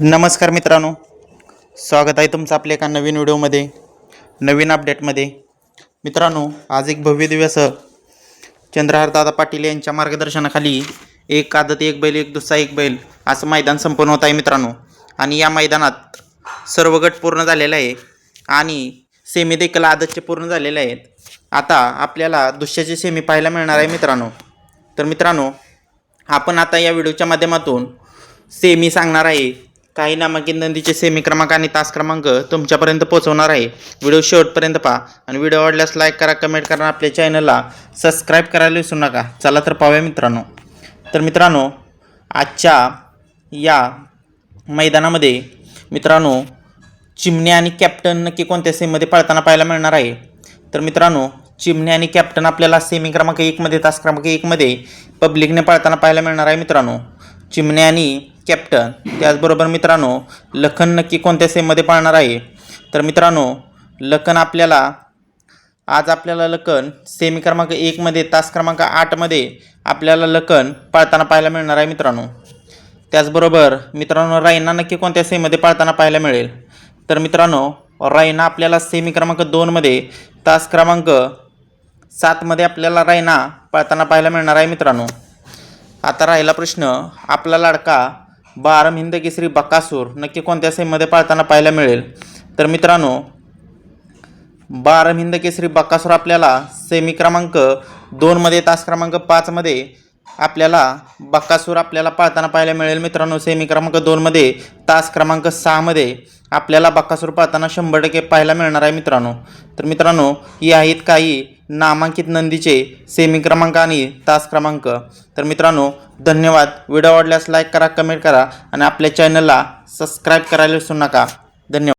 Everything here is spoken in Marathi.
नमस्कार मित्रांनो. स्वागत आहे तुमचं आपल्या एका नवीन व्हिडिओमध्ये नवीन अपडेटमध्ये मित्रांनो आज एक भव्य दिवस चंद्रहार दादा पाटील यांच्या मार्गदर्शनाखाली एक आदत एक बैल एक दुसरा एक बैल असं मैदान संपन्न होत आहे मित्रांनो. आणि या मैदानात सर्व गट पूर्ण झालेला आहे आणि सेमी देखील आदतचे पूर्ण झालेले आहेत. आता आपल्याला दुसऱ्याचे सेमी पाहायला मिळणार आहे मित्रांनो. तर मित्रांनो आपण आता या व्हिडिओच्या माध्यमातून सेमी सांगणार आहे काही नामांकित नंदीचे सेमी क्रमांक आणि तास क्रमांक तुमच्यापर्यंत पोहोचवणार आहे. व्हिडिओ शेवटपर्यंत पहा आणि व्हिडिओ आवडल्यास लाईक करा कमेंट करा आपल्या चॅनलला सबस्क्राईब करायला विसरू नका. चला तर पाहूया मित्रांनो. तर मित्रांनो आजच्या या मैदानामध्ये मित्रांनो चिमणे आणि कॅप्टन नक्की कोणत्या सेममध्ये पळताना पाहायला मिळणार आहे? तर मित्रांनो चिमणे आणि कॅप्टन आपल्याला सेमी क्रमांक एकमध्ये तास क्रमांक एकमध्ये पब्लिकने पळताना पाहायला मिळणार आहे मित्रांनो. चिमण्या आणि कॅप्टन त्याचबरोबर मित्रांनो लखन नक्की कोणत्या सेममध्ये पाळणार आहे? तर मित्रांनो लखन आपल्याला आज आपल्याला लखन सेमी क्रमांक एकमध्ये तास क्रमांक आठमध्ये आपल्याला लखन पाळताना पाहायला मिळणार आहे मित्रांनो. त्याचबरोबर मित्रांनो रायना नक्की कोणत्या सेमीमध्ये पाळताना पाहायला मिळेल? तर मित्रांनो रायना आपल्याला सेमी क्रमांक दोनमध्ये तास क्रमांक सातमध्ये आपल्याला रायना पाळताना पाहायला मिळणार आहे मित्रांनो. आता राहिला प्रश्न आपला लाडका बारम हिंद केसरी बकासूर नक्की कोणत्या सेमीमध्ये पाळताना पाहायला मिळेल? तर मित्रांनो बारम हिंद केसरी बकासूर आपल्याला सेमी क्रमांक दोनमध्ये तास क्रमांक पाचमध्ये आपल्याला बक्कासूर आपल्याला पाळताना पाहायला मिळेल. मित्रांनो सेमी क्रमांक दोनमध्ये तास क्रमांक सहामध्ये आपल्याला बक्कासूर पाळताना शंभर टक्के पाहायला मिळणार आहे मित्रांनो. तर मित्रांनो ही आहेत काही नामांकित नंदीचे सेमी क्रमांक आणि तास क्रमांक. तर मित्रांनो धन्यवाद. व्हिडिओ आवडल्यास लाईक करा कमेंट करा आणि आपल्या चॅनलला सबस्क्राईब करायला विसरू नका. धन्यवाद.